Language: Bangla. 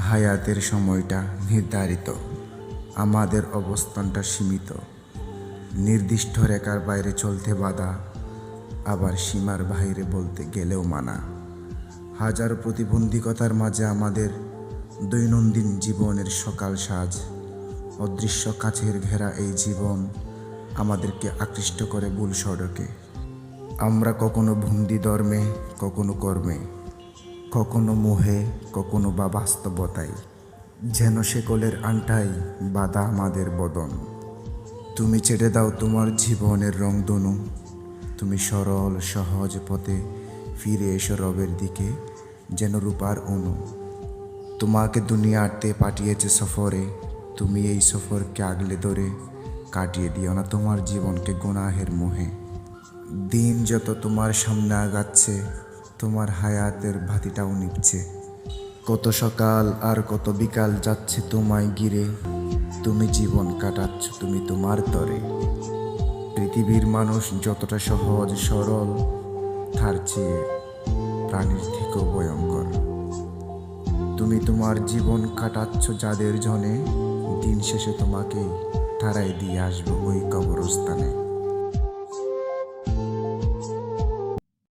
হায়াতের সময়টা নির্ধারিত। আমাদের অবস্থানটা সীমিত। নির্দিষ্ট রেখার বাইরে চলতে বাধা, আবার সীমার বাইরে বলতে গেলেও মানা। হাজার প্রতিবন্ধকতার মাঝে আমাদের দৈনন্দিন জীবনের সকাল সাজ। অদৃশ্য কাছের ঘেরা এই জীবন আমাদেরকে আকৃষ্ট করে ভুল সড়কে। আমরা কখনো ভন্দি ধর্মে, কখনো কর্মে। কখনো মোহে, কখনো বা বাস্তবতায়। যেন সেকলের আনটাই বাধা আমাদের বদন। তুমি ছেড়ে দাও তোমার জীবনের রংধনু তুমি সরল, সহজ পথে ফিরে এসো রবের দিকে, যেন রূপার অনু। তোমাকে দুনিয়াতে পাঠিয়েছে সফরে, তুমি এই সফরকে আগলে ধরে কাটিয়ে দিও না তোমার জীবনকে গুনাহের মোহে। দিন যত তোমার সামনে আগাচ্ছে তোমার হায়াতের ভাতিটাও নিচ্ছে। কত সকাল আর কত বিকাল যাচ্ছে তোমায় গিরে তুমি জীবন কাটাচ্ছ, তুমি তোমার তরে। পৃথিবীর মানুষ যতটা সহজ সরল, তার চেয়ে প্রাণীর থেকেও ভয়ঙ্কর। তুমি তোমার জীবন কাটাচ্ছ যাদের জনে। দিন শেষে তোমাকে তারাই দিয়ে আসবে ওই কবরস্থানে।